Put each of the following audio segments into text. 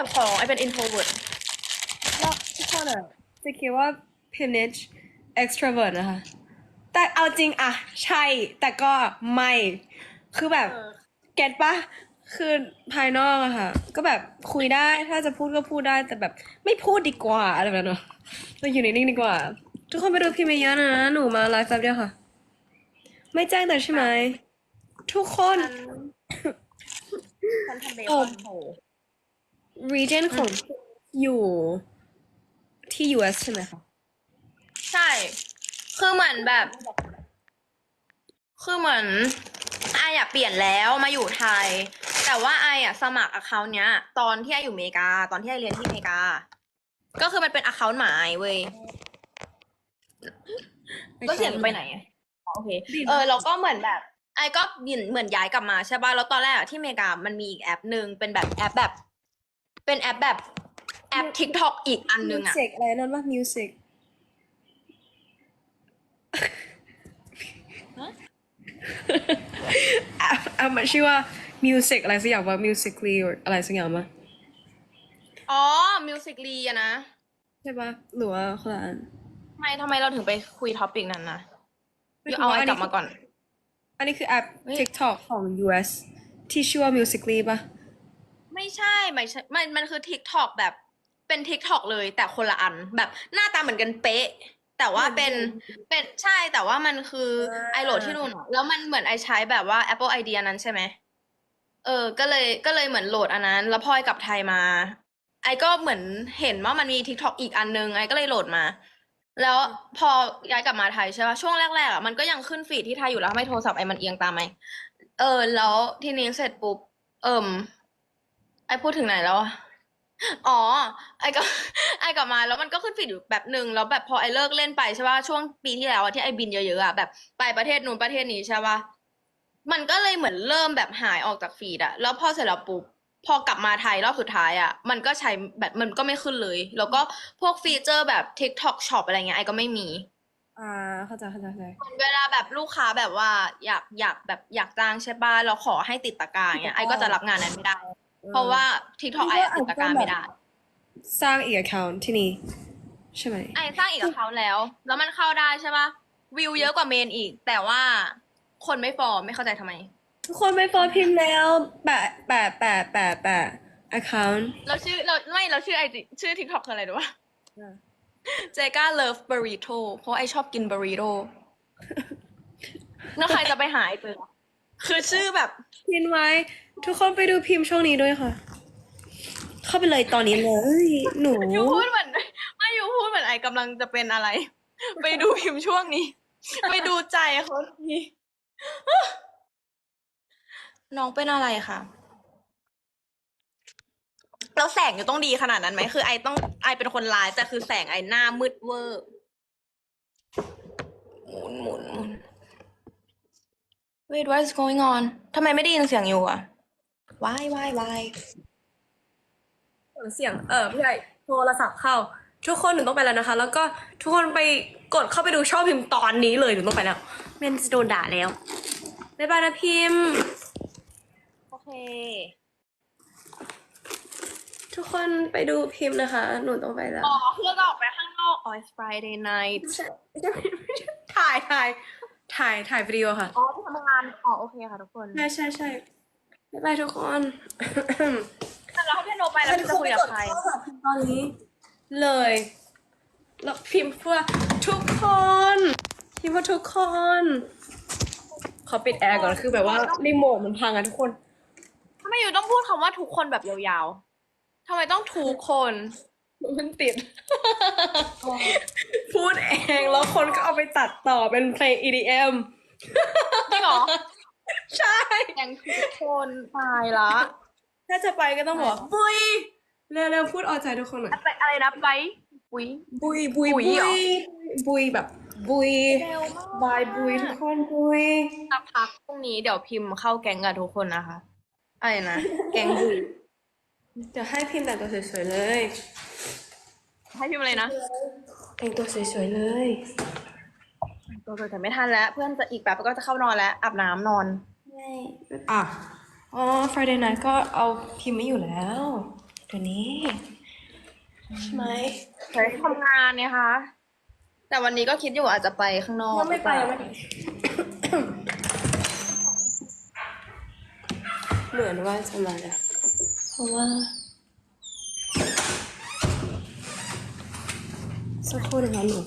แบบของไอเป็น introvert แล้วทุกคนอะจะคิดว่า Pinich extrovert นะคะ แต่เอาจริงอะใช่ แต่ก็ไม่ คือแบบเออเก็ตปะคือภายนอกอะค่ะ ก็แบบคุยได้ถ้าจะพูดก็พูดได้ แต่แบบไม่พูดดีกว่าอะไรแบบนั้นเนอะเราอยู่นิ่งๆดีกว่า ทุกคนไปดูพิมพ์เยอะๆนะหนูมาไลฟ์แป๊บเดียวค่ะ ไม่แจ้งแต่ใช่ไหม ทุกคนฉันฉันทำเบเอคออนโห region ของอยู่ที่ US ใช่ไหมคะ ใช่ คือเหมือนแบบ คือเหมือนไออยากเปลี่ยนแล้วมาอยู่ไทย แต่ว่าไออะสมัครอ c c o u n t เนี้ย ตอนที่ไออยู่อเมริกา ตอนที่ไอเรียนที่อเมริกา ก็คือมันเป็นอ c c o u n t หมายเว้ยก็เสียงไปไหนอะอ๋อโอเค เออแล้วก็เหมือนแบบ ไอ้ก็ยินเหมือนย้ายกลับมาใช่ป่ะ แล้วตอนแรกอะที่อเมริกามันมีอีกแอปหนึ่งเป็นแบบแอปแบบ เป็นแอปแบบแอป TikTok อีกอันหนึงอะ music อะไรนั่นว่า music อะอะมันชื่อว่า music อะไรสักอย่างว่า musically หรืออะไรสักอย่างมาอ๋อ Musically อะนะใช่ปะหรือว่าคนละอันทำไมทำไมเราถึงไปคุยท็อปิกนั้นนะไม่เดี๋ยวเอาไอ้รู้ว่าอันกนี้ลับมาก่อน อันนี้คือแอปเฮ้ย TikTok ของ US ที่ชื่อว่า musically ปะ ไม่ใช่ไม่ใช่มันมันคือ TikTok แบบเป็น TikTok เลย แต่คนละอันแบบหน้าตาเหมือนกันเป๊ะ แต่ว่าเป็นเป็นใช่แต่ว่ามันคือไอโหลดที่นู่นอะแล้วมันเหมือนไอใช้แบบว่า Apple ID อันนั้นใช่ไหมเออ ก็เลยก็เลยเหมือนโหลดอันนั้น แล้วพอไอกลับไทยมา ไอก็เหมือนเห็นว่ามันมี TikTok อีกอันนึงไอก็เลยโหลดมา แล้วพอย้ายกลับมาไทยใช่ป่ะช่วงแรกๆอะมันก็ยังขึ้นฟีดที่ไทยอยู่แล้วทำไมโทรศัพท์ไอมันเอียงตามไหมเออ แล้วทีนี้เสร็จปุ๊บเอิ่ม ไอพูดถึงไหนแล้วอะอ๋อ ไอก็ไอกลับมาแล้วมันก็ขึ้นฟีดอยู่แบบหนึ่งแล้วแบบพอไอเลิกเล่นไปใช่ป่ะช่วงปีที่แล้วอะที่ไอบินเยอะๆอะแบบไปประเทศนู้นประเทศนี้ใช่ป่ะมันก็เลยเหมือนเริ่มแบบหายออกจากฟีดอะแล้วพอเสร็จแล้วปุ๊บพอกลับมาไทยรอบสุดท้ายอะมันก็ใช้แบบมันก็ไม่ขึ้นเลย แล้วก็พวกฟีเจอร์แบบ TikTok Shop อะไรเงี้ยไอก็ไม่มีอ่าเข้าใจเข้าใจเข้าใจเหมือนเวลาแบบลูกค้าแบบว่าอยากอยากแบบอยากจ้างใช่ป่ะเราขอให้ติดตะกร้าอย่างเงี้ยไอก็จะรับงานนั้นไม่ได้ เพราะว่า TikTok ไออะติดตะกร้าไม่ได้ สร้างอีก account ที่นี่ ใช่ไหม ไอสร้างอีกกับเขาแล้ว แล้วมันเข้าได้ใช่ป่ะวิวเยอะกว่าเมนอีก แต่ว่าคนไม่ฟอร์ไม่เข้าใจทำไม ทุกคนไป follow พิมพ์แล้วแปะแปะแปะแปะแปะ account เราชื่อเราไม่เราชื่อไอจีชื่อ TikTok คืออะไรรู้ป่ะเจก้า love burrito เพราะไอชอบกิน burrito แล้วใครจะไปหาไอเจอคือชื่อแบบพิมพ์ไว้ ทุกคนไปดูพิมพ์ช่วงนี้ด้วยค่ะ เข้าไปเลยตอนนี้เลย หนู ยูพูดเหมือนไม่ยูพูดเหมือนไอกำลังจะเป็นอะไร ไปดูพิมพ์ช่วงนี้ ไปดูใจเขาทีน้องเป็นอะไรคะแล้วแสงอยู่ต้องดีขนาดนั้นไหมคือไอต้องไอเป็นคนร้ายแต่คือแสงไอหน้ามืดเวอร์หมุนหมุนหมุน Wait what is going on ทำไมไม่ได้ยินเสียงอยู่อะ Why why why เสียงเออพี่ใหญ่โทรศัพท์เข้า ทุกคนหนูต้องไปแล้วนะคะ แล้วก็ทุกคนไปกดเข้าไปดูช่องพิมพ์ตอนนี้เลยหนูต้องไปแล้วไม่งั้นจะโดนด่าแล้วบ๊ายบายนะพิมพ์ โอเค ทุกคนไปดูพิมพ์นะคะ หนูต้องไปแล้ว อ๋อคือเราออกไปข้างนอก อ๋อ it's Friday night ถ่ายถ่ายถ่ายถ่ายวิดีโอค่ะ อ๋อที่ทำงาน อ๋อ โอเคค่ะทุกคน ใช่ใช่ใช่ บ๊ายบายทุกคนแต่เราให้พี่โนไปแล้วพี่จะคุยกับใครตอนนี้ เลยแล้วพิมพ์เพื่อทุกคน พิมพ์เพื่อทุกคน ขอปิดแอร์ก่อนคือแบบว่ารีโมทมันพังอะทุกคนทำไมอยู่ต้องพูดคำว่าทุกคนแบบยาวๆทำไมต้องทุกคนมันติด พูดเองแล้วคนก็เอาไปตัดต่อเป็นเพลง EDM จริงเหรอ ใช่แกงทุกคนตายละ ถ้าจะไปก็ต้องบอกว่าบุยเร็วๆพูดเอาใจทุกคนหน่อยอะไรอะไรนะไปอุ้ยบุยบุยบุบุยยเหรอบุยแบบบุยเร็วมากบายบุยทุกคนบุยสักพักพรุ่งนี้เดี๋ยวพิมพ์เข้าแก๊งกับทุกคนนะคะอะไรนะแก๊งบุยเดี๋ยวให้พิมพ์แต่งตัวสวยๆเลย ให้พิมพ์อะไรนะแต่งตัวสวยๆเลย ตัวแต่ไม่ทันแล้ว เพื่อนจะอีกแบบก็จะเข้านอนแล้วอาบน้ำนอนอะอ๋อ Friday night ก็เอาพิมพ์ไม่อยู่แล้วเดี๋ยวนี้ใช่ไหมไปทำงานเนี่ยคะ แต่วันนี้ก็คิดอยู่อาจจะไปข้างนอกยังไม่ไปหยัรืงอไม่เปล่าเหมือนว่าจะมาแล้วเพราะว่าสักครู่หนึงนะหนู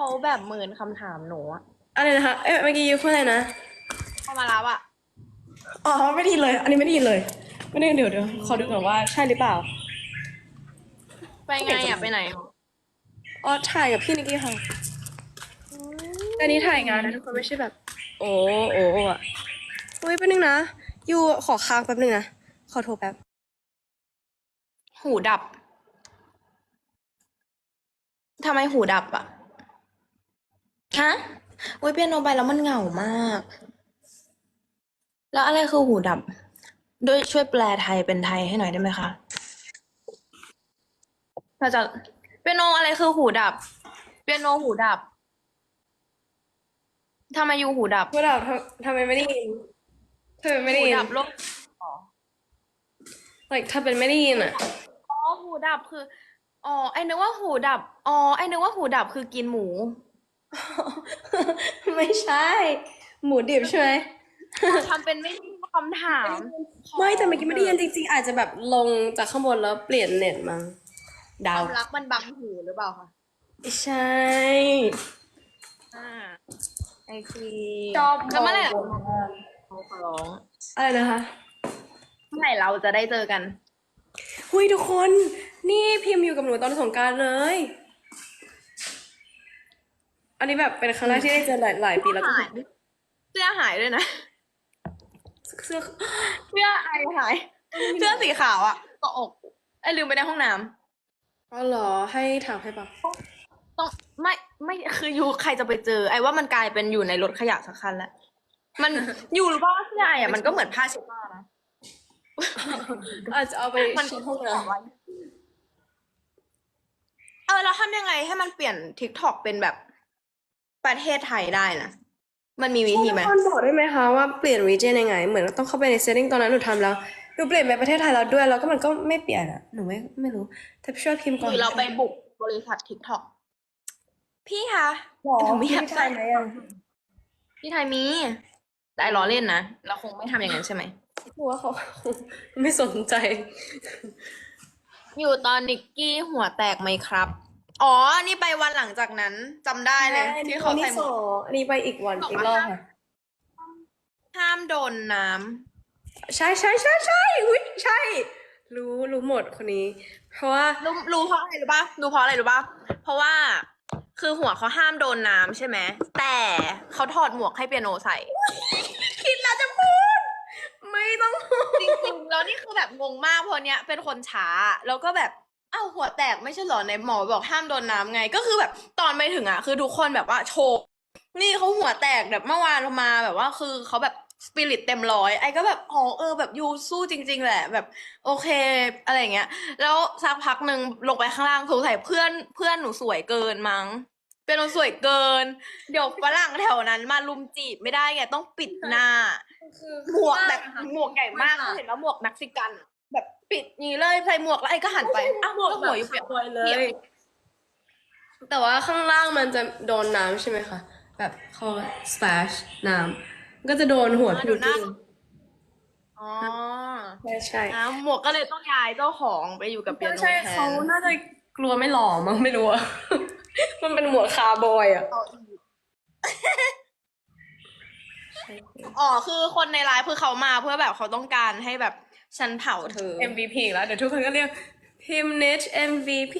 เขาแบบหมื่นคำถามหนูอะอะไรนะคะ เอ๊ะเมื่อกี้ยูพูดอะไรนะเข้ามารับอะอ๋อไม่ได้ยินเลย อันนี้ไม่ได้ยินเลย ไม่ได้ยินเดี๋ยวเดี๋ยวขอดูก่อนว่าใช่หรือเปล่าไปไงอะไปไหนอ๋อถ่ายกับพี่นิกกี้ค่ะอันนี้ถ่ายงานนะทุกคนไม่ใช่แบบ โอ้โอ้อะเฮ้ยแป๊บนึงนะยูขอค้างแป๊บนึงนะขอโทรแป๊บหูดับทำไมหูดับอะ ฮะโอ้ยเปียโนไปแล้วมันเหงามาก แล้วอะไรคือหูดับ ด้วยช่วยแปลไทยเป็นไทยให้หน่อยได้ไหมคะเราจะเปียโนอะไรคือหูดับ เปียโนหูดับทำไมยูหูดับพูดเราทำทำไมไม่ได้ยินทำไมไม่ได้หูยิน ดับโลก like ถ้าเป็นไม่ได้ยินอะ อ๋อหูดับคือ อ๋อ ไอ้นึกว่าหูดับ อ๋อ ไอ้นึกว่าหูดับคือกินหมู ไม่ใช่ หมูดิบใช่ไหมทำเป็นไม่ได้ยินคำถาม ไม่แต่เมื่อกี้ไม่ได้ยินจริงๆ อาจจะแบบลงจากข้างบนแล้วเปลี่ยนเน็ตมั้งคเดาวามรักมันบังหูหรือเปล่าคะไม่ใช่ อ่าไอซีชอบแล้วเมื่อไหร่มองขอร้องอะไรนะคะเมื่อไหร่เราจะได้เจอกัน หุยทุกคน นี่พิมพ์อยู่กับหนูตอนสงกรารเลย อันนี้แบบเป็นครั้งแรกที่ได้เจอหลายหลายปีแล้วก็หายเสื้อหายด้วยนะ เสื้อเสื้อไอหาย เสื้อสีขาวอะเกาะอกไอยลืมไปในห้องน้ำอ๋อเหรอให้ถามให้ปะต้องไม่ไม่คืออยู่ใครจะไปเจอ ไอ้ว่ามันกลายเป็นอยู่ในรถขยะสักคันแล้วมันอยู่หรือเปล่าเสื้อไอ้อะมันก็เหมือนผ้าเช็ดหน้านะอาจจะเอาไปมันเช็ดห้องน้ำเออเราทำยังไงให้มันเปลี่ยน TikTok เป็นแบบ ประเทศไทยได้นะ มันมีวิธีไหมทุกคนบอกได้ไหมคะว่าเปลี่ยน region ยังไง เหมือนต้องเข้าไปใน setting ตอนนั้นหนูทำแล้วหนูเปลี่ยนไปประเทศไทยแล้วด้วย แล้วก็มันก็ไม่เปลี่ยนอะหนูไม่ไม่รู้ แต่ช่วยพิมพ์ก่อนหรือเราไปบุกบริษัท TikTok พี่คะหรอหนูไม่อยากพี่ได้ไหมอะที่ไทยมีแต่ไอ้ล้อเล่นนะ เราคงไม่ทำอย่างนั้นใช่ไหมหนูว่าเขาไม่สนใจ อยู่ตอนนิกกี้หัวแตกไหมครับ อ๋อ นี่ไปวันหลังจากนั้นจำได้เลย ที่เขาใส่หมวกอันนี้ไปอีกวันบอกอีกว่ารอบห้ามค่ะ ห้ามโดนน้ำใช่ใช่ใช่ใช่อุ้ยใช่ รู้รู้หมดคนนี้ เพราะว่า รู้รู้เพราะอะไรรู้ป่ะรู้เพราะอะไรรู้ป่ะเพราะว่าคือหัวเขาห้ามโดนน้ำใช่ไหมแต่เขาถอดหมวกให้เปียโนใส่ คิดแล้วจะพูด ไม่ต้องพูด จริงๆแล้วนี่คือแบบงงมากเพราะเนี้ยเป็นคนช้า แล้วก็แบบ อ้าวหัวแตกไม่ใช่เหรอในหมอบอกห้ามโดนน้ำไง ก็คือแบบตอนไปถึงอะ คือทุกคนแบบว่าโชว์นี่เขาหัวแตกแบบเมื่อวานเรามาแบบว่าคือเขาแบบสปิริตเต็มร้อยไอ้ก็แบบอ๋อเออแบบยูสู้จริง ๆ แหละ แบบ โอเค อะไรอย่างเงี้ย แล้วสักพักหนึ่งลงไปข้างล่างสงสัยเพื่อนเพื่อนหนูสวยเกินมั้ง เป็นหนูสวยเกิน เดี๋ยวฝรั่งแถวนั้นมาลุมจีบไม่ได้ไงต้องปิดหน้าหมวกแบบหมวกใหญ่มากเห็นแล้วหมวกนักซิกันแบบ ปิดนี้เลยใส่หมวกแล้วไอ้ก็หันไปอ้าวหมวกหัวอยู่เปียกเลยเลเปียกยแต่ว่าข้างล่างมันจะโดนน้ำใช่ไหมคะแบบเขา splash น้ำก็จะโดนหัวอ่าพี่ดูดูหน้าที่อ๋อใช่ใช่อ่าหมวกก็เลยต้องย้ายเจ้าของไปอยู่กับเปียโนใช่แทเขานน่าจะกลัวไม่หล่อมั้งไม่รู้อะ มันเป็นหมวกคาร์บอยอะอ๋อคือคนในไลฟ์คือเขามาเพื่อแบบเขาต้องการให้แบบ ฉันเผาเธอ MVP อีกแล้ว เดี๋ยวทุกคนก็เรียกพิมพ์ Niche MVP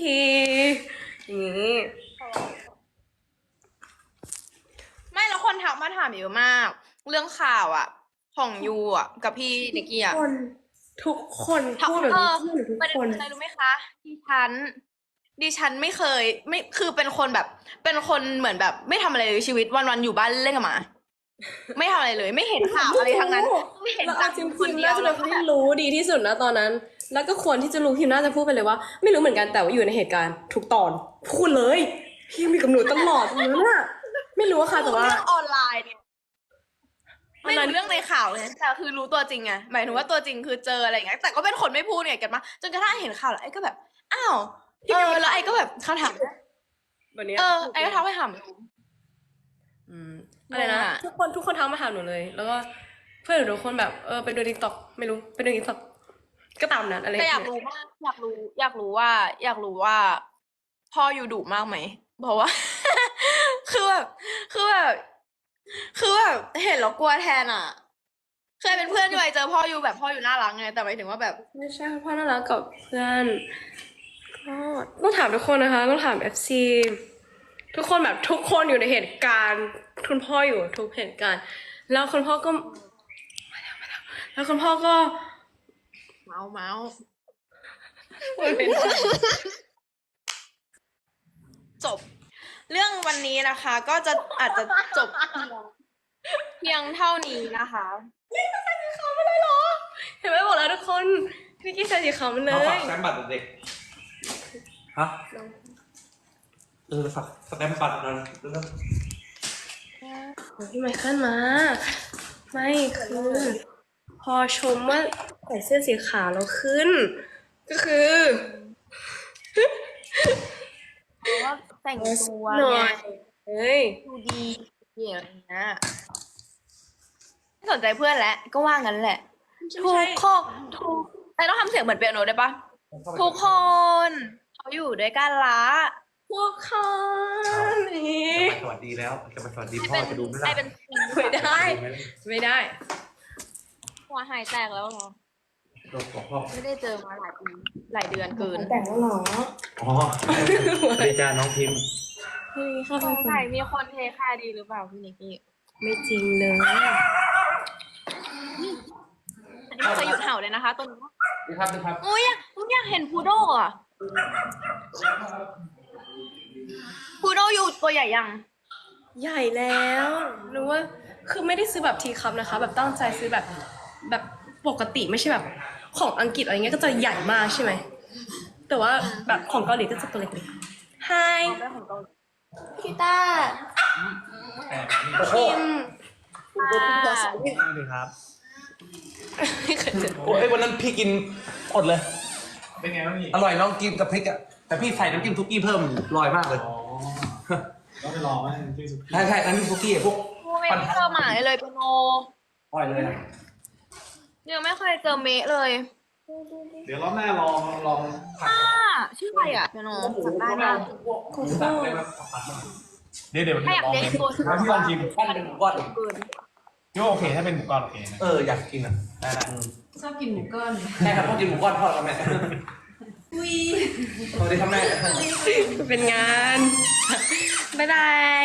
อย่างนี้ ไม่แล้วคนทักมาถามเยอะมาก เรื่องข่าวอะของยูอะกับพี่นิกกี้อะคนทุกคนทักพูดแบบเอนี้อพูดแบบทุกประเด็นคนคืออะไรรู้ไหมคะดิฉัน ดิฉันไม่เคย ไม่คือเป็นคนแบบ เป็นคนเหมือนแบบ ไม่ทำอะไรเลยชีวิตวันๆอยู่บ้านเล่นกับหมา ไม่ทำอะไรเลย ไม่เห็นข่าวอะไรทั้งนั้นไม่เห็นแล้วจัเอากจริงคนพิมพ์เดียน่าวจะแล้เป็วนก็คนแบที่บรู้ดีที่สุดนะตอนนั้น แล้วก็ควรที่จะรู้พิมพ์น่าจะพูดไปเลยว่า ไม่รู้เหมือนกันแต่ว่าอยู่ในเหตุการณ์ทุกตอนพูดเลยพิมพ์อยู่กับหนูตลอดเลยน่ะไม่รู้อะค่ะแต่ว่า เรื่องออนไลน์เนี่ยไม่รู้เรื่องในข่าวเลยแต่คือรู้ตัวจริงไงหมายถึงว่าตัวจริงคือเจออะไรอย่างเงี้ยแต่ก็เป็นคนไม่พูดเนี่ยกันมาจนกระทั่งเห็นข่าวแล้วไอ้ก็แบบอ้าวเออแล้วไอ้ก็แบบคำถามแบบเนี้ยเออไอ้ก็ทักไปถาม อืม อะไรนะว่าทุกคนทุกคนทักมาหาหนูเลย แล้วก็เพื่อนหนูทุกคนแบบเออไปดูทิกตอกไม่รู้ไปดูทิกตอกก็ตามนั้นอะไรแต่อยากรู้มากอยากรู้ อยากรู้ว่า อยากรู้ว่า พ่ออยู่ดุมากไหมเพราะว่า คือแบบคือแบบคือแบบเห็นแล้วกลัวแทนอะ เคยเป็นเพื่อนอยู่ไอเจอพ่ออยู่แบบพ่ออยู่น่ารักไงแต่หมายถึงว่าแบบไม่ใช่พ่อน่ารักกับเพื่อนก็ต้องถามทุกคนนะคะ ต้องถาม FC ทุกคนแบบทุกคนอยู่ในเหตุการณ์คุณพ่ออยู่ทุกเหตุการณ์ แล้วคุณพ่อก็มาแล้วมาแล้วแล้วคุณพ่อก็เมาส์เมาส์มันเป็นจบ เรื่องวันนี้นะคะ ก็จะอาจจะจบเพียงเท่านี้นะคะเห็นไหมบอกแล้วทุกคนพี่กี้ใส่สีขาวมันเลเอาฝากยสแตมป์บัตรเด็กๆฮะ เออฝากสแตมป์บัตรหน่อยเร็วพี่ไมเคิลมา ไม่คือ พอชมว่าใส่เสื้อสีขาวแล้วขึ้น ก็คือเพราะว่าแต่งตัวหน่อไงยเฮ้ยดูดีอย่างเงี้ยไม่สนใจเพื่อนแล้วก็ว่างั้นแหละ ทุกคนทุกไอต้องทำเสียงเหมือนเปียโนได้ปะทุกคนเขาอยู่ด้วยกันละ พวกคนนี้จะไปสวัสดีแล้วจะไปสวัสดีไอ้พ่อเป็นจะดูไหมไอ้ล่ะเป็นไม่ได้ดูไหมล่ะไม่ได้ หัวหายแตกแล้วเหรอโดนบอกพ่อไม่ได้เจอมาหลายปีหลายเดือนเกินแต่งแล้วเหรออ๋อสวัสดีจ้าน้องพิมพ์เฮ้ยเข้าสไปงสัยมีคนเทค่าดีหรือเปล่าพี่นิกกี้ไม่จริงเลยอันนี้มันจะหยุดเห่าเลยนะคะตัวนี้นี่ครับนี่ครับอุ้ยอยากอุ้ยอยากเห็นพูโดอะ พูโดอยู่ตัวใหญ่ยัง ใหญ่แล้วรู้ว่าคือไม่ได้ซื้อแบบทีคัพนะคะ แบบตั้งใจซื้อแบบแบบปกติไม่ใช่แบบของอังกฤษอะไรเงี้ยก็จะใหญ่มากใช่ไหมแต่ว่าแบบของเกาหลีก็จะตัวเล็กๆ Hi พี่ต้าโอ้โหคิมสวัสดีครับไม่เคยเจอ โอ้ยวันนั้นพี่กินอดเลย เป็นไงบ้างพี่อร่อยน้องกินกับพริกอะ แต่พี่ใส่น้ำจิ้มทุกกี้เพิ่มลอยมากเลยอ๋อต้องไปรอไหมที่สุดใช่ใช่น้ำจิ้มทุกกี้อะพวกกูไม่เจอหมาเลยเปียโนอร่อยเลยอะยังไม่เคยเจอเมะเลยเดี๋ยวรอบหน้าลองลองต้าชื่ออะไรอะเปียโนจำได้ไหมคุณสั่งได้ไหมเดี๋ยวเดี๋ยวถ้าอยากลองเลี้ยงตัวแล้วพี่ลองชิมปั้นเป็นหมูก้อนเกินพี่ว่าโอเคถ้าเป็นหมูกรอบโอเคนะเอออยากกินอะได้ได้ชอบกินหมูก้อนใช่ครับต้องกินหมูก้อนทอดกับแม่ สวัสดีครับแม่เป็นงานบ๊ายบาย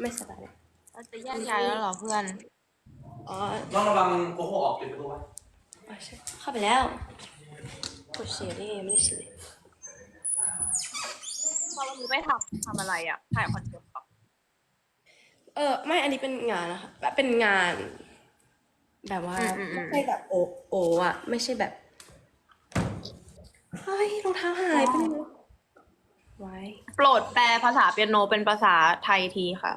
ไม่สบายเลยเราจะแยกย้ายแล้วเหรอเพื่อน อ๋อลองระวังโกโก้ออกปิดประตูไว้อ๋อใช่เข้าไปแล้วกดเสียได้ไงไม่ได้เสียพอวันนี้ไม่ทำทำอะไรอะ ถ่ายคอนเทนต์เหรอเออ ไม่อันนี้เป็นงานนะคะแบบเป็นงาน แบบว่าไม่ใช่แบบโอโออะ ไม่ใช่แบบ เฮ้ยรองเท้าหายไปไหนไว้โปรดแปลภาษาเปียโนเป็นภาษาไทยทีค่ะ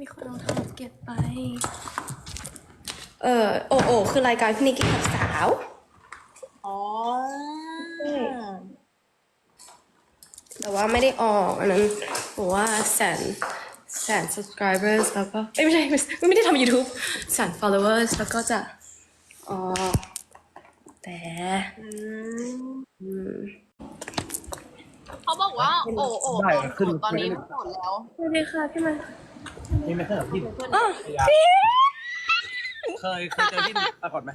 มีคนรองเท้าเก็บไป เออโอโอคือรายการพี่นิกกี้กับสาวอ๋อ แต่ว่าไม่ได้ออกอันนั้นบอกว่าแสนแสน subscribers แล้วก็เอ้ยไม่ใช่ไม่ใช่ไม่ได้ทำ YouTube แสน followers แล้วก็จะออก แต่อืมอืม เขาบอกว่า โอ้โอ้ตอนขึ้นตอนนี้ไม่โสดแล้ว สวัสดีค่ะพี่มันนี่ไม่ใช่เหรอพี่อ๋อเคยเคยเจอที่มาก่อนไหม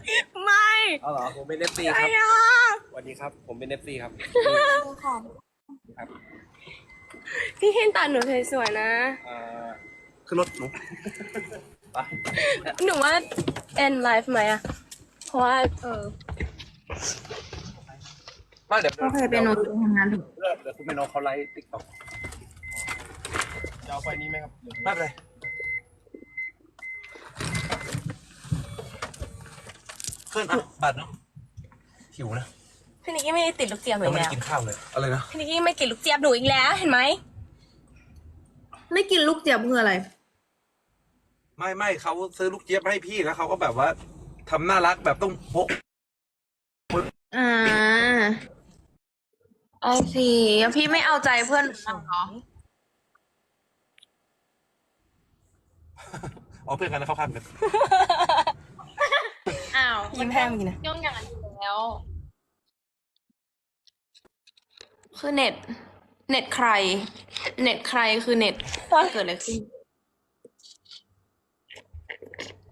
ไม่เอาเหรอผมเป็นเอฟซีคไอ้รับอะสวัสดีครับ ผมเป็นเอฟซีครับ พี่เห็นตาหนูสวยๆนะ เอ่อขึ้นรถหนูไปหนูว่า end life ไหมอะเพราะว่าเออ ไม่เดี๋ยวก็เคยเป็นโนทำงานถึงเดี๋ยวคุณเป็นโนเขาไลฟ์ติ๊กต็อกจะเอาไฟนี้ไหมครับหรือไม่เป็นไรขึ้นอะบัตรเนาะหิวนะพี่นิกกี้ไม่ได้ติดลูกเจี๊ยบหนูยังอีไม่กได้แล้วกินข้าวเลยอะไรนะพี่นิกกี้ไม่กินลูกเจี๊ยบหนูอีกแล้ว เห็นไหมไม่กินลูกเจี๊ยบคืออะไร ไม่ไม่เขาซื้อลูกเจี๊ยบมาให้พี่แล้วเขาก็แบบว่าทำน่ารักแบบต้องพกอ่า โอเคพี่ไม่เอาใจเพื่อนหนูบ้างเหรออ๋อเพื่อนกันนะเขาข้ามกันอ้าวยิ้มแห้งเมื่อกี้นะ ย่องอย่างนั้นอยู่แล้ว คือเน็ต เน็ตใคร เน็ตใครคือเน็ตเกิดอะไรขึ้น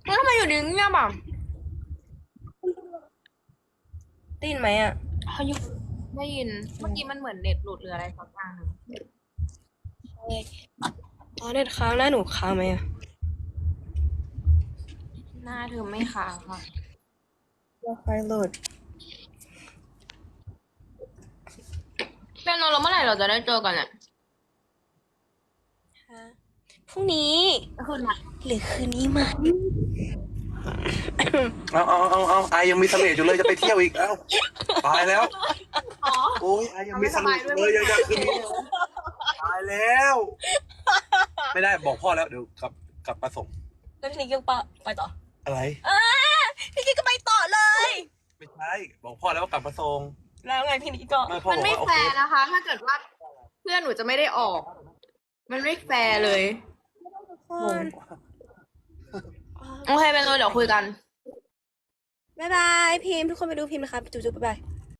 แล้วทำไมอยู่ดีเงียบอะได้ยินไหมอะพายุ ได้ยิน เมื่อกี้มันเหมือนเน็ตหลุดหรืออะไรสักอย่างหนึ่งอ๋อเน็ตค้างหน้าหนูค้างไหมอะหน้าเธอไม่ค้างค่ะไฟโหลดเป็นนเราเมื่อไหร่เราจะได้เจอกันเนี่ยพรุ่งนี้คืนไหนหรือคืนนี้มาเอาเอาเอาเอาไอยังมีเสน่ห์อยู่เลยจะไปเที่ยวอีก เอ้าตายแล้วอ๋อ โอ้ยไอยังมีเสน่ห์อยู่เลยยังจะคืนนี้ตายแล้ว ไม่ได้บอกพ่อแล้วเดี๋ยวกลับกลับมาส่งแล้วพี่นิกก็ไปต่อ อะไรพี่นิกก็ไปต่อเลย ไม่ใช่บอกพ่อแล้วว่ากลับมาส่งแล้วไงพี่นิกก็ไม่พ่อมันบอกไม่ว่าโอแฟเคร์นะคะ ถ้าเกิดว่าเพื่อนหนูจะไม่ได้ออก มันไม่แฟร์เลยโอเคเป็นเลยเดี๋ยวคุยกัน บ๊ายบายพิมพ์ทุกคนไปดูพิมพ์นะคะจุ๊บๆบ๊ายบาย